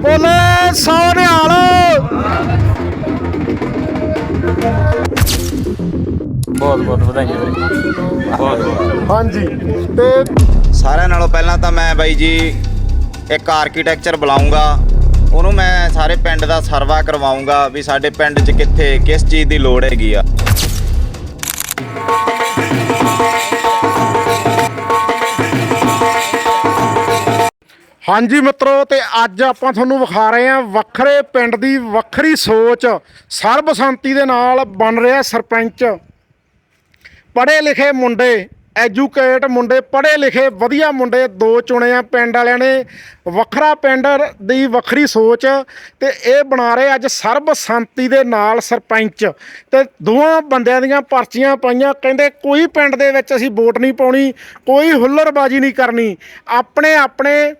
ਬੋਲੇ ਸੋ ਨਿਹਾਲ ਬਹੁਤ ਬਹੁਤ ਵਧਾਈਆਂ ਵੀਰੇ ਬਹੁਤ ਬਹੁਤ। ਹਾਂਜੀ ਤੇ ਸਾਰਿਆਂ ਨਾਲੋਂ ਪਹਿਲਾਂ ਤਾਂ ਮੈਂ ਬਾਈ ਜੀ ਇੱਕ ਆਰਕੀਟੈਕਚਰ ਬੁਲਾਉਂਗਾ ਉਹਨੂੰ ਮੈਂ ਸਾਰੇ ਪਿੰਡ ਦਾ ਸਰਵਾ ਕਰਵਾਉਂਗਾ ਵੀ ਸਾਡੇ ਪਿੰਡ 'ਚ ਕਿੱਥੇ ਕਿਸ ਚੀਜ਼ ਦੀ ਲੋੜ ਹੈਗੀ ਆ। ਹਾਂਜੀ ਮਿੱਤਰੋ, ਤੇ ਅੱਜ ਆਪਾਂ ਤੁਹਾਨੂੰ ਵਿਖਾ ਰਹੇ ਹਾਂ ਵੱਖਰੇ ਪਿੰਡ ਦੀ ਵੱਖਰੀ ਸੋਚ। ਸਰਬਸੰਤੀ ਦੇ ਨਾਲ ਬਣ ਰਿਹਾ ਸਰਪੰਚ। ਪੜ੍ਹੇ ਲਿਖੇ ਮੁੰਡੇ ਐਜੂਕੇਟ ਮੁੰਡੇ, ਪੜ੍ਹੇ ਲਿਖੇ ਵਧੀਆ ਮੁੰਡੇ ਦੋ ਚੁਣੇ ਆ ਪਿੰਡ ਵਾਲਿਆਂ ਨੇ। ਵੱਖਰਾ ਪਿੰਡ ਦੀ ਵੱਖਰੀ ਸੋਚ ਤੇ ਇਹ ਬਣਾ ਰਹੇ ਅੱਜ ਸਰਬਸੰਮਤੀ ਦੇ ਨਾਲ ਸਰਪੰਚ। ਤੇ ਦੋਵਾਂ ਬੰਦਿਆਂ ਦੀਆਂ ਪਰਚੀਆਂ ਪਾਈਆਂ, ਕਹਿੰਦੇ ਕੋਈ ਪਿੰਡ ਦੇ ਵਿੱਚ ਅਸੀਂ ਵੋਟ ਨਹੀਂ ਪਾਉਣੀ, ਕੋਈ ਹੁੱਲੜਬਾਜੀ ਨਹੀਂ ਕਰਨੀ। ਆਪਣੇ ਆਪਣੇ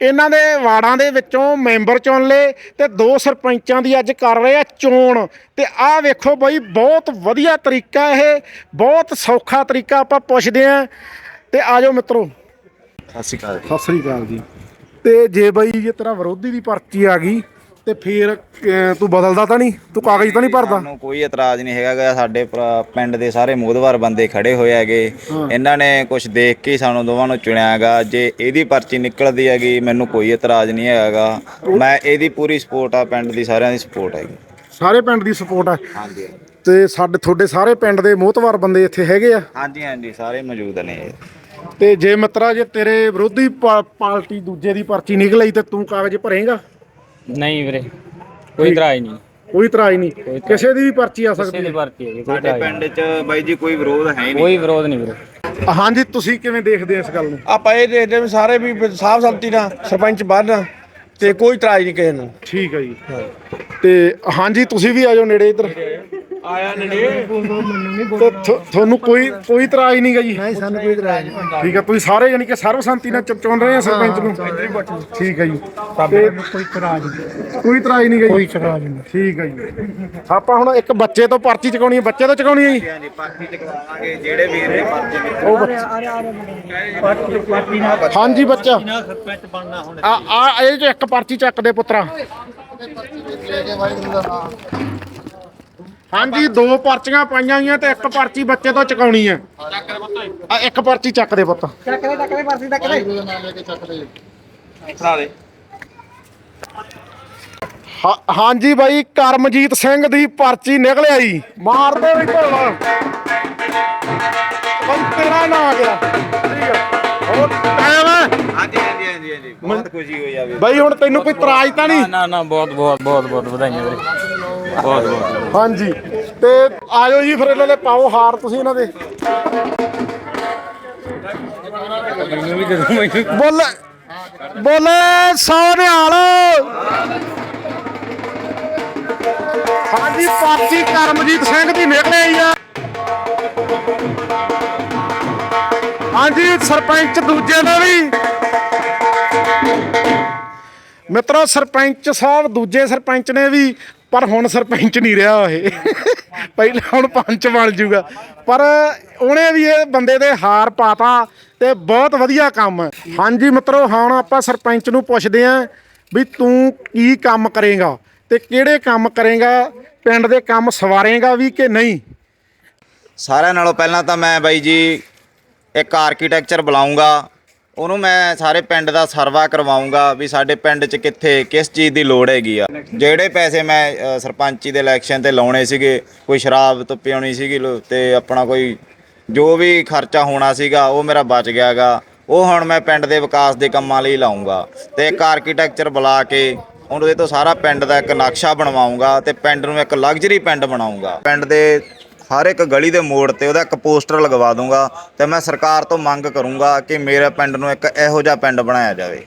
ਇਹਨਾਂ ਦੇ ਵਾਰਡਾਂ ਦੇ ਵਿੱਚੋਂ ਮੈਂਬਰ ਚੁਣ ਲਏ ਤੇ ਦੋ ਸਰਪੰਚਾਂ ਦੀ ਅੱਜ ਕਰ ਰਹੇ ਆ ਚੋਣ। ਤੇ ਆਹ ਵੇਖੋ ਬਈ ਬਹੁਤ ਵਧੀਆ ਤਰੀਕਾ ਇਹ ਬਹੁਤ ਸੌਖਾ ਤਰੀਕਾ ਆਪਾਂ ਪੁੱਛਦੇ ਆ ਤੇ ਆਜੋ ਮਿੱਤਰੋ। ਸਤਿ ਸ਼੍ਰੀ ਅਕਾਲ ਸਤਿ ਸ੍ਰੀ ਅਕਾਲ ਜੀ। ਤੇ ਜੇ ਬਈ ਜੇ ਤੇਰਾ ਵਿਰੋਧੀ ਦੀ ਪਰਚੀ ਆ ਗਈ ਤੇ ਫੇਰ ਅਹ, ਤੂੰ ਬਦਲਦਾ ਤਾਂ ਨਹੀਂ? ਤੂੰ ਕਾਗਜ਼ ਤਾਂ ਨਹੀਂ ਭਰਦਾ? ਸਾਨੂੰ ਕੋਈ ਇਤਰਾਜ਼ ਨਹੀਂ ਹੈਗਾ ਗਾ। ਸਾਡੇ ਭਰਾ- ਪਿੰਡ ਦੇ ਸਾਰੇ ਮੋਦਵਾਰ ਬੰਦੇ ਖੜੇ ਹੋਏ ਹੈਗੇ। ਇਹਨਾਂ ਨੇ ਕੁਝ ਦੇਖ ਕੇ ਹੀ ਸਾਨੂੰ ਦੋਵਾਂ ਨੂੰ ਚੁਣਿਆ ਹੈਗਾ ਜੇ ਇਹਦੀ ਪਰਚੀ ਨਿਕਲਦੀ ਹੈਗੀ ਮੈਨੂੰ ਕੋਈ ਇਤਰਾਜ਼ ਨਹੀਂ ਹੈਗਾ ਮੈਂ ਇਹਦੀ ਪੂਰੀ ਸਪੋਰਟ ਆ ਪਿੰਡ ਦੀ ਸਾਰਿਆਂ ਦੀ ਸਪੋਰਟ ਹੈਗੀ। ਸਾਰੇ ਪਿੰਡ ਦੀ ਸਪੋਰਟ ਆ? ਹਾਂਜੀ। ਤੇ ਸਾਡੇ ਤੁਹਾਡੇ ਸਾਰੇ ਪਿੰਡ ਦੇ ਮੋਹਤਵਾਰ ਬੰਦੇ ਇੱਥੇ ਹੈਗੇ ਆ? ਹਾਂਜੀ ਹਾਂਜੀ ਸਾਰੇ ਮੌਜੂਦ ਨੇ। ਤੇ ਜੇ ਮਿੱਤਰਾ ਜੇ ਤੇਰੇ ਵਿਰੋਧੀ ਪਾ- ਪਾਰਟੀ ਦੂਜੇ ਦੀ ਪਰਚੀ ਨਿਕਲ ਆਈ ਤੇ ਤੂੰ ਕਾਗਜ਼ ਭਰੇਗਾ? ਨਹੀਂ ਵੀਰੇ ਕੋਈ ਇਤਰਾਜ਼ ਨਹੀਂ। ਕੋਈ ਇਤਰਾਜ਼ ਨਹੀਂ। ਕਿਸੇ ਦੀ ਵੀ ਪਰਚੀ ਆ ਕਿਸੇ ਸਕਦੀ ਦੀ ਭਰਤੀ ਹੈ ਕੋਈ ਸਾਡੇ ਇਤਰਾਜ਼ ਨਹੀਂ। ਪਿੰਡ 'ਚ ਬਾਈ ਜੀ ਕੋਈ ਵਿਰੋਧ ਹੈ ਨਹੀਂ। ਕੋਈ ਵਿਰੋਧ ਨਹੀਂ ਵੀਰੇ। ਹੈ ਹਾਂਜੀ ਤੁਸੀਂ ਕਿਵੇਂ ਦੇਖਦੇ ਹੋ ਇਸ ਗੱਲ ਨੂੰ? ਆਪਾਂ ਇਹ ਦੇਖਦੇ ਵੀ ਸਾਰੇ ਵੀ ਸਾਫ਼ ਸੰਮਤੀ ਨਾਲ ਸਰਪੰਚ ਬਣਨ ਤੇ ਕੋਈ ਇਤਰਾਜ਼ ਨਹੀਂ ਕਿਸੇ ਨੂੰ। ਠੀਕ ਹੈ ਜੀ। ਤੇ ਹਾਂਜੀ ਤੁਸੀਂ ਵੀ ਆਜੋ ਨੇੜੇ ਇੱਧਰ। ਆਇਆ ਨੇੜੇ। ਤੇ ਥੋ- ਤੁਹਾਨੂੰ ਕੋਈ ਕੋਈ ਇਤਰਾਜ਼ ਨਹੀਂਗਾ ਜੀ। ਨਹੀਂ ਸਾਨੂੰ ਕੋਈ ਇਤਰਾਜ਼ ਨਹੀਂ। ਠੀਕ ਹੈ ਤੁਸੀਂ ਸਾਰੇ ਯਾਨੀ ਕਿ ਸਰਬਸੰਮਤੀ ਨਾਲ ਚੁ- ਚੁਣ ਰਹੇ ਆ ਸਰਪੰਚ ਨੂੰ? ਠੀਕ ਹੈ ਜੀ। ਤੇ ਕੋਈ ਇਤਰਾਜ਼ ਨਹੀਂ। ਕੋਈ ਇਤਰਾਜ਼ ਨਹੀਂਗਾ ਜੀ। ਕੋਈ ਇਤਰਾਜ਼ ਨਹੀਂ। ਠੀਕ ਹੈ ਜੀ। ਆਪਾਂ ਹੁਣ ਇੱਕ ਬੱਚੇ ਤੋਂ ਪਰਚੀ ਚਕਾਉਣੀ ਹੈ ਬੱਚੇ ਤੋਂ ਚਕਾਉਣੀ ਹੈ ਜੀ? ਹਾਂਜੀ ਪਰਚੀ ਚਕਵਾਵਾਂਗੇ ਜਿਹੜੇ ਵੀਰ ਦੇ ਪਰਚੇ ਨਿਕਲ ਉਹ ਬੱਚਾ ਹਾਂਜੀ ਬੱਚਾ। ਆ ਆ ਇਹ ਜੋ ਇੱਕ ਪਰਚੀ ਚੱਕ ਦੇ ਪੁੱਤਰਾ। ਹਾਂਜੀ ਦੋ ਪਰਚੀਆਂ ਪਾਈਆਂ ਹੋਈਆਂ ਤੇ ਇੱਕ ਪਰਚੀ ਬੱਚੇ ਤੋਂ ਚਕਾਉਣੀ ਹੈ। ਆ ਇੱਕ ਪਰਚੀ ਚੱਕ ਦੇ ਪੁੱਤ। ਹਾਂ- ਹਾਂਜੀ ਬਾਈ ਕਰਮਜੀਤ ਸਿੰਘ ਦੀ ਪਰਚੀ ਨਿਕਲ ਆਈ। ਮਾਰ ਦੋ ਵੀ ਢੋਲਾ ਬਈ ਤੇਰਾ ਨਾਂ ਆ ਗਿਆ। ਠੀਕ ਹੈ ਹੋਰ ਟਾਈਮ ਹੈ ਹਾਂਜੀ ਹਾਂਜੀ ਹਾਂਜੀ ਬਹੁਤ ਖੁਸ਼ੀ ਹੋਈ ਆ ਬਾਈ ਹੁਣ ਤੈਨੂੰ ਕੋਈ ਇਤਰਾਜ਼ ਤਾਂ ਨਹੀਂ? ਨਾ ਨਾ ਬਹੁਤ ਬਹੁਤ ਬਹੁਤ ਬਹੁਤ ਵਧਾਈਆਂ ਵੀਰੇ। ਬਹੁਤ ਬਹੁਤ। ਹਾਂਜੀ। ਤੇ ਆਜੋ ਜੀ ਫਿਰ ਇਹਨਾਂ ਦੇ ਪਾਓ ਹਾਰ ਤੁਸੀਂ ਇਹਨਾਂ ਦੇ। ਬੋਲੇ ਬੋਲੇ ਸੋ ਨਿਹਾਲ ਹਾਂਜੀ ਪਾਰਟੀ ਕਰਮਜੀਤ ਸਿੰਘ ਦੀ ਨਿਕਲੇ ਆਈ ਆ। ਹਾਂਜੀ ਸਰਪੰਚ ਦੂਜੇ ਦਾ ਵੀ। ਮਿੱਤਰੋ ਸਰਪੰਚ ਸਾਹਿਬ ਦੂਜੇ ਸਰਪੰਚ ਨੇ ਵੀ ਪਰ ਹੁਣ ਸਰਪੰਚ ਨਹੀਂ ਰਿਹਾ ਇਹ। ਪਹਿਲਾਂ ਹੁਣ ਪੰਚ ਬਣ ਜੂਗਾ। ਪਰ ਉਹਨੇ ਵੀ ਇਹ ਬੰਦੇ ਦੇ ਹਾਰ ਪਾਤਾ ਤੇ ਬਹੁਤ ਵਧੀਆ ਕੰਮ। ਹੈ ਹਾਂਜੀ ਮਿੱਤਰੋ, ਹੁਣ ਆਪਾਂ ਸਰਪੰਚ ਨੂੰ ਪੁੱਛਦੇ ਆਂ ਵੀ ਤੂੰ ਕੀ ਕੰਮ ਕਰੇਗਾ ਤੇ ਕਿਹੜੇ ਕੰਮ ਕਰੇਗਾ, ਪਿੰਡ ਦੇ ਕੰਮ ਸਵਾਰੇਗਾ ਵੀ ਕਿ ਨਹੀਂ? ਸਾਰਿਆਂ ਨਾਲੋਂ ਪਹਿਲਾਂ ਤਾਂ ਮੈਂ ਬਾਈ ਜੀ ਇੱਕ ਆਰਕੀਟੈਕਚਰ ਬੁਲਾਉਂਗਾ ਉਹਨੂੰ ਮੈਂ ਸਾਰੇ ਪਿੰਡ ਦਾ ਸਰਵਾ ਕਰਵਾਉਂਗਾ ਵੀ ਸਾਡੇ ਪਿੰਡ 'ਚ ਕਿੱਥੇ ਕਿਸ ਚੀਜ਼ ਦੀ ਲੋੜ ਹੈਗੀ ਆ। ਜਿਹੜੇ ਪੈਸੇ ਮੈਂ ਅ, ਸਰਪੰਚੀ ਦੇ ਇਲੈਕਸ਼ਨ ਤੇ ਲਾਉਣੇ ਸੀਗੇ ਕੋਈ ਸ਼ਰਾਬ ਤੋਂ ਪਿਆਉਣੀ ਸੀਗੀ ਲੋ- ਤੇ ਆਪਣਾ ਕੋਈ ਜੋ ਵੀ ਖਰਚਾ ਹੋਣਾ ਸੀਗਾ ਉਹ ਮੇਰਾ ਬਚ ਗਿਆਗਾ। ਉਹ ਹੁਣ ਮੈਂ ਪਿੰਡ ਦੇ ਵਿਕਾਸ ਦੇ ਕੰਮਾਂ ਲਈ ਲਾਉਂਗਾ। ਤੇ ਇੱਕ ਆਰਕੀਟੈਕਚਰ ਬੁਲਾ ਕੇ ਉਹਦੇ ਤੋਂ ਸਾਰਾ ਪਿੰਡ ਦਾ ਇੱਕ ਨਕਸ਼ਾ ਬਣਵਾਉਂਗਾ ਤੇ ਪਿੰਡ ਨੂੰ ਇੱਕ ਲਗਜ਼ਰੀ ਪਿੰਡ ਬਣਾਉਂਗਾ। ਪਿੰਡ ਦੇ ਹਰ ਇੱਕ ਗਲੀ ਦੇ ਮੋੜ ਤੇ ਉਹਦਾ ਇੱਕ ਪੋਸਟਰ ਲਗਵਾ ਦੂੰਗਾ ਤੇ ਮੈਂ ਸਰਕਾਰ ਤੋਂ ਮੰਗ ਕਰੂੰਗਾ ਕਿ ਮੇਰੇ ਪਿੰਡ ਨੂੰ ਇੱਕ ਇਹੋ ਜਿਹਾ ਪਿੰਡ ਬਣਾਇਆ ਜਾਵੇ।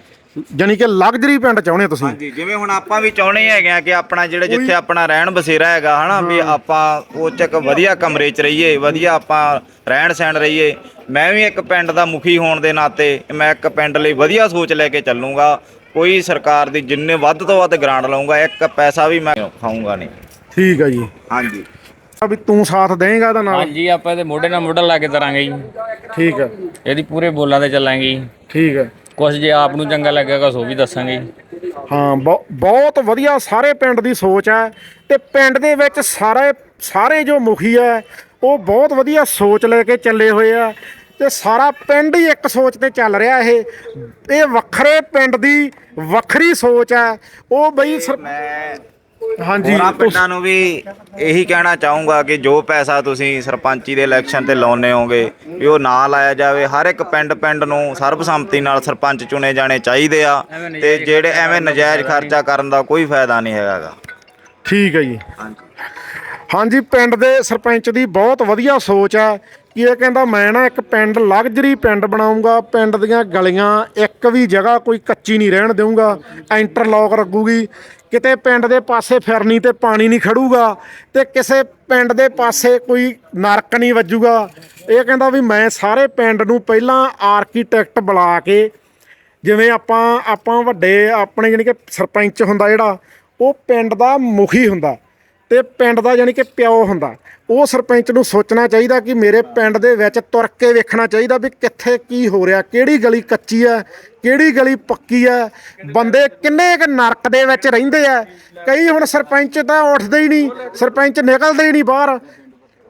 ਜਾਨੀ ਕਿ ਲਗਜ਼ਰੀ ਪਿੰਡ ਚਾਹੁੰਦੇ ਤੁਸੀਂ? ਹਾਂਜੀ ਜਿਵੇਂ ਹੁਣ ਆਪਾਂ ਵੀ ਚਾਹੁੰਦੇ ਹੈਗੇ ਆ ਕਿ ਆਪਣਾ ਜਿਹੜੇ ਜਿੱਥੇ ਆਪਣਾ ਰਹਿਣ ਬਸੇਰਾ ਹੈਗਾ ਹਨਾ ਵੀ ਆਪਾਂ ਉਹ ਚ ਇੱਕ ਵਧੀਆ ਕਮਰੇ 'ਚ ਰਹੀਏ ਵਧੀਆ ਆਪਾਂ ਰਹਿਣ ਸਹਿਣ ਰਹੀਏ। ਮੈਂ ਵੀ ਇੱਕ ਪਿੰਡ ਦਾ ਮੁਖੀ ਹੋਣ ਦੇ ਨਾਤੇ ਮੈਂ ਇੱਕ ਪਿੰਡ ਲਈ ਵਧੀਆ ਸੋਚ ਲੈ ਕੇ ਚੱਲੂੰਗਾ। ਕੋਈ ਸਰਕਾਰ ਦੀ ਜਿੰਨੇ ਵੱਧ ਤੋਂ ਵੱਧ ਗ੍ਰਾਂਟ ਲਵਾਂਗਾ ਇੱਕ ਪੈਸਾ ਵੀ ਮੈਂ ਖਾਊਂਗਾ ਨਹੀਂ। ਠੀਕ ਹੈ ਜੀ। ਹਾਂਜੀ। ਵੀ ਤੂੰ ਸਾਥ ਦੇਂਗਾ ਇਹਦਾ ਨਾਲ? ਹਾਂਜੀ ਆਪਾਂ ਇਹਦੇ ਮੋਢੇ ਨਾਲ ਮੋਢਾ ਲਾ ਕੇ ਤਰਾਂਗੇ ਜੀ। ਠੀਕ ਹੈ ਇਹਦੀ ਪੂਰੇ ਬੋਲਾਂ ਤੇ ਚੱਲਾਂਗੇ ਜੀ। ਠੀਕ ਹੈ ਕੁਝ ਜੇ ਆਪ ਨੂੰ ਚੰਗਾ ਲੱਗੇਗਾ ਸੋ ਵੀ ਦੱਸਾਂਗੇ ਜੀ। ਹਾਂ ਬਹੁ- ਬਹੁਤ ਵਧੀਆ ਸਾਰੇ ਪਿੰਡ ਦੀ ਸੋਚ ਹੈ ਤੇ ਪਿੰਡ ਦੇ ਵਿੱਚ ਸਾਰੇ ਸਾਰੇ ਜੋ ਮੁਖੀ ਹੈ ਉਹ ਬਹੁਤ ਵਧੀਆ ਸੋਚ ਲੈ ਕੇ ਚੱਲੇ ਹੋਏ ਆ। ਤੇ ਸਾਰਾ ਪਿੰਡ ਹੀ ਇੱਕ ਸੋਚ ਤੇ ਚੱਲ ਰਿਹਾ ਇਹ। ਇਹ ਵੱਖਰੇ ਪਿੰਡ ਦੀ ਵੱਖਰੀ ਸੋਚ ਹੈ ਉਹ ਬਈ ਸਰ- ਮੈਂ ਹਾਂਜੀ। ਉਸ- ਪਿੰਡਾਂ ਨੂੰ ਵੀ ਇਹੀ ਕਹਿਣਾ ਚਾਹੂੰਗਾ ਕਿ ਜੋ ਪੈਸਾ ਤੁਸੀਂ ਸਰਪੰਚੀ ਦੇ ਇਲੈਕਸ਼ਨ ਤੇ ਲਾਉਨੇ ਹੋਗੇ ਵੀ ਉਹ ਨਾ ਲਾਇਆ ਜਾਵੇ ਹਰ ਇੱਕ ਪਿੰਡ ਪਿੰਡ ਨੂੰ ਸਰਬਸੰਮਤੀ ਨਾਲ ਸਰਪੰਚ ਚੁਣੇ ਜਾਣੇ ਚਾਹੀਦੇ ਆ ਤੇ ਜਿਹੜੇ ਐਵੇਂ ਨਜਾਇਜ਼ ਖਰਚਾ ਕਰਨ ਦਾ ਕੋਈ ਫਾਇਦਾ ਨਹੀਂ ਹੈਗਾਗਾ। ਠੀਕ ਹੈ ਜੀ। ਹਾਂਜੀ। ਪਿੰਡ ਦੇ ਸਰਪੰਚ ਦੀ ਬਹੁਤ ਵਧੀਆ ਸੋਚ ਹੈ ਕਿ ਇਹ ਕਹਿੰਦਾ ਮੈਂ ਨਾ ਇੱਕ ਪਿੰਡ ਲਗਜ਼ਰੀ ਪਿੰਡ ਬਣਾਉਂਗਾ ਪਿੰਡ ਦੀਆਂ ਗਲੀਆਂ ਇੱਕ ਵੀ ਜਗ੍ਹਾ ਕੋਈ ਕੱਚੀ ਨਹੀਂ ਰਹਿਣ ਦੇਵਾਂਗਾ ਇੰਟਰਲੌਕ ਲੱਗੂਗੀ। ਕਿਤੇ ਪਿੰਡ ਦੇ ਪਾਸੇ ਫਿਰਨੀ ਤੇ ਪਾਣੀ ਨਹੀਂ ਖੜੂਗਾ ਤੇ ਕਿਸੇ ਪਿੰਡ ਦੇ ਪਾਸੇ ਕੋਈ ਨਰਕ ਨਹੀਂ ਵੱਜੂਗਾ। ਇਹ ਕਹਿੰਦਾ ਵੀ ਮੈਂ ਸਾਰੇ ਪਿੰਡ ਨੂੰ ਪਹਿਲਾਂ ਆਰਕੀਟੈਕਟ ਬੁਲਾ ਕੇ ਜਿਵੇਂ ਆਪਾਂ ਆਪਾਂ ਵੱਡੇ, ਆਪਣੇ ਜਾਣੀ ਕਿ ਸਰਪੰਚ ਹੁੰਦਾ ਜਿਹੜਾ, ਉਹ ਪਿੰਡ ਦਾ ਮੁਖੀ ਹੁੰਦਾ। ਤੇ ਪਿੰਡ ਦਾ ਜਾਣੀ ਕਿ ਪਿਓ ਹੁੰਦਾ। ਉਹ ਸਰਪੰਚ ਨੂੰ ਸੋਚਣਾ ਚਾਹੀਦਾ ਕਿ ਮੇਰੇ ਪਿੰਡ ਦੇ ਵਿੱਚ ਤੁਰ ਕੇ ਵੇਖਣਾ ਚਾਹੀਦਾ ਵੀ ਕਿੱਥੇ ਕੀ ਹੋ ਰਿਹਾ, ਕਿਹੜੀ ਗਲੀ ਕੱਚੀ ਹੈ ਕਿਹੜੀ ਗਲੀ ਪੱਕੀ ਹੈ ਬੰਦੇ ਕਿੰਨੇ ਕੁ ਨਰਕ ਦੇ ਵਿੱਚ ਰਹਿੰਦੇ ਆ। ਕਈ ਹੁਣ ਸਰਪੰਚ ਤਾਂ ਉੱਠਦੇ ਹੀ ਨਹੀਂ, ਸਰਪੰਚ ਨਿਕਲਦੇ ਹੀ ਨਹੀਂ ਬਾਹਰ।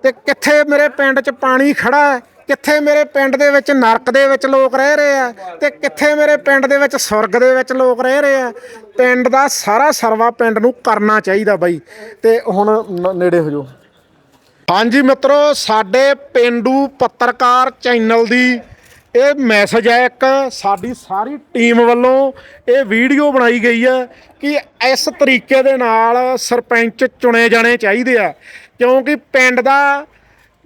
ਤੇ ਕਿੱਥੇ ਮੇਰੇ ਪਿੰਡ 'ਚ ਪਾਣੀ ਖੜਾ ਹੈ? ਕਿੱਥੇ ਮੇਰੇ ਪਿੰਡ ਦੇ ਵਿੱਚ ਨਰਕ ਦੇ ਵਿੱਚ ਲੋਕ ਰਹਿ ਰਹੇ ਆ ਤੇ ਕਿੱਥੇ ਮੇਰੇ ਪਿੰਡ ਦੇ ਵਿੱਚ ਸਵਰਗ ਦੇ ਵਿੱਚ ਲੋਕ ਰਹਿ ਰਹੇ ਆ। ਪਿੰਡ ਦਾ ਸਾਰਾ ਸਰਵਾ ਪਿੰਡ ਨੂੰ ਕਰਨਾ ਚਾਹੀਦਾ ਬਾਈ। ਤੇ ਹੁਣ ਨੇੜੇ ਹੋ ਜਾਓ। ਹਾਂਜੀ ਮਿੱਤਰੋ, ਸਾਡੇ ਪਿੰਡੂ ਪੱਤਰਕਾਰ ਚੈਨਲ ਦੀ ਇਹ ਮੈਸੇਜ ਹੈ ਇੱਕ, ਸਾਡੀ ਸਾਰੀ ਟੀਮ ਵੱਲੋਂ ਇਹ ਵੀਡੀਓ ਬਣਾਈ ਗਈ ਹੈ ਕਿ ਇਸ ਤਰੀਕੇ ਦੇ ਨਾਲ ਸਰਪੰਚ ਚੁਣੇ ਜਾਣੇ ਚਾਹੀਦੇ ਆ। ਕਿਉਂਕਿ ਪਿੰਡ ਦਾ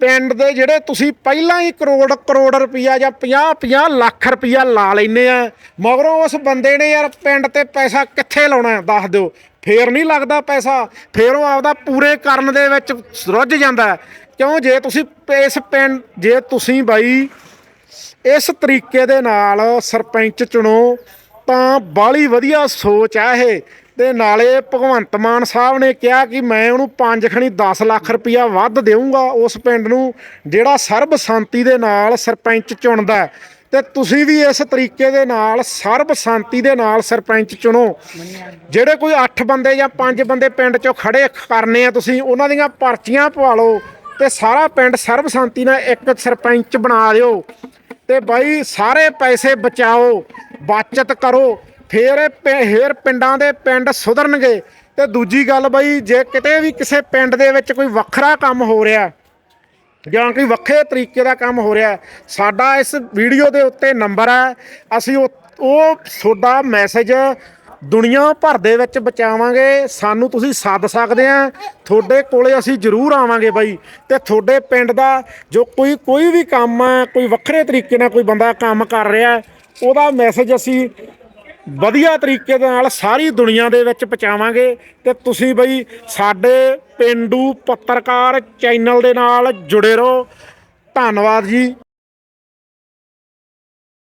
ਪਿੰਡ ਦੇ ਜਿਹੜੇ ਤੁਸੀਂ ਪਹਿਲਾਂ ਹੀ ਕਰੋੜ ਕਰੋੜ ਰੁਪਈਆ ਜਾਂ 50 50 ਲੱਖ ਰੁਪਈਆ ਲਾ ਲੈਨੇ ਆ। ਮਗਰੋਂ ਉਸ ਬੰਦੇ ਨੇ ਯਾਰ ਪਿੰਡ ਤੇ ਪੈਸਾ ਕਿੱਥੇ ਲਾਉਣਾ ਦੱਸ ਦਿਓ। ਫੇਰ ਨਹੀਂ ਲੱਗਦਾ ਪੈਸਾ। ਫੇਰ ਉਹ ਆਪਦਾ ਪੂਰੇ ਕਰਨ ਦੇ ਵਿੱਚ ਰੁੱਝ ਜਾਂਦਾ ਕਿਉਂ? ਜੇ ਤੁਸੀਂ ਇਸ ਪਿੰਡ, ਜੇ ਤੁਸੀਂ ਬਾਈ ਇਸ ਤਰੀਕੇ ਦੇ ਨਾਲ ਸਰਪੰਚ ਚੁਣੋ, ਤਾਂ ਬਾਲੀ ਵਧੀਆ ਸੋਚ ਆ ਇਹ। ਤੇ ਨਾਲੇ ਭਗਵੰਤ ਮਾਨ ਸਾਹਿਬ ਨੇ ਕਿਹਾ ਕਿ ਮੈਂ ਉਹਨੂੰ ਪੰਜ ਖਣੀ 10 ਲੱਖ ਰੁਪਇਆ ਵੱਧ ਦੇਵਾਂਗਾ ਉਸ ਪਿੰਡ ਨੂੰ, ਜਿਹੜਾ ਸਰਬ ਸਰਬਸੰਮਤੀ ਦੇ ਨਾਲ ਸਰਪੰਚ ਚੁਣਦਾ ਹੈ। ਤੇ ਤੁਸੀਂ ਵੀ ਇਸ ਤਰੀਕੇ ਦੇ ਨਾਲ ਸਰਬ ਸਰਬਸੰਮਤੀ ਦੇ ਨਾਲ ਸਰਪੰਚ ਚੁਣੋ। ਜਿਹੜੇ ਕੋਈ 8 ਬੰਦੇ ਜਾਂ 5 ਬੰਦੇ ਪਿੰਡ ਚੋਂ ਖੜੇ ਕਰਨੇ ਆ, ਤੁਸੀਂ ਉਹਨਾਂ ਦੀਆਂ ਪਰਚੀਆਂ ਪਵਾ ਲਓ ਤੇ ਸਾਰਾ ਪਿੰਡ ਸਰਬ ਸਰਬਸੰਮਤੀ ਨਾਲ ਇੱਕ ਸਰਪੰਚ ਬਣਾ ਦਿਓ। ਤੇ ਬਾਈ, ਸਾਰੇ ਪੈਸੇ ਬਚਾਓ, ਬਚਤ ਕਰੋ। ਫੇਰ ਇਹ ਪਿ- ਫੇਰ ਪਿੰਡਾਂ ਦੇ ਪਿੰਡ ਸੁਧਰਨਗੇ। ਤੇ ਦੂਜੀ ਗੱਲ ਬਾਈ, ਜੇ ਕਿਤੇ ਵੀ ਕਿਸੇ ਪਿੰਡ ਦੇ ਵਿੱਚ ਕੋਈ ਵੱਖਰਾ ਕੰਮ ਹੋ ਰਿਹਾ, ਜਾਂ ਕੋਈ ਵੱਖਰੇ ਤਰੀਕੇ ਦਾ ਕੰਮ ਹੋ ਰਿਹਾ, ਸਾਡਾ ਇਸ ਵੀਡੀਓ ਦੇ ਉੱਤੇ ਨੰਬਰ ਹੈ। ਅਸੀਂ ਉਹ ਉਹ ਤੁਹਾਡਾ ਮੈਸੇਜ ਦੁਨੀਆ ਭਰ ਦੇ ਵਿੱਚ ਬਚਾਵਾਂਗੇ ਸਾਨੂੰ ਤੁਸੀਂ ਸੱਦ ਸਕਦੇ ਆ। ਤੁਹਾਡੇ ਕੋਲੇ ਅਸੀਂ ਜ਼ਰੂਰ ਆਵਾਂਗੇ ਬਾਈ। ਤੇ ਤੁਹਾਡੇ ਪਿੰਡ ਦਾ ਜੋ ਕੋਈ ਕੋਈ ਵੀ ਕੰਮ ਹੈ, ਕੋਈ ਵੱਖਰੇ ਤਰੀਕੇ ਨਾਲ ਕੋਈ ਬੰਦਾ ਕੰਮ ਕਰ ਰਿਹਾ, ਉਹਦਾ ਮੈਸੇਜ ਅਸੀਂ ਵਧੀਆ ਤਰੀਕੇ ਦੇ ਨਾਲ ਸਾਰੀ ਦੁਨੀਆ ਦੇ ਵਿੱਚ ਪਹੁੰਚਾਵਾਂਗੇ ਤੇ ਤੁਸੀਂ ਬਈ ਸਾਡੇ ਪਿੰਡੂ ਪੱਤਰਕਾਰ ਚੈਨਲ ਦੇ ਨਾਲ ਜੁੜੇ ਰਹੋ। ਧੰਨਵਾਦ ਜੀ।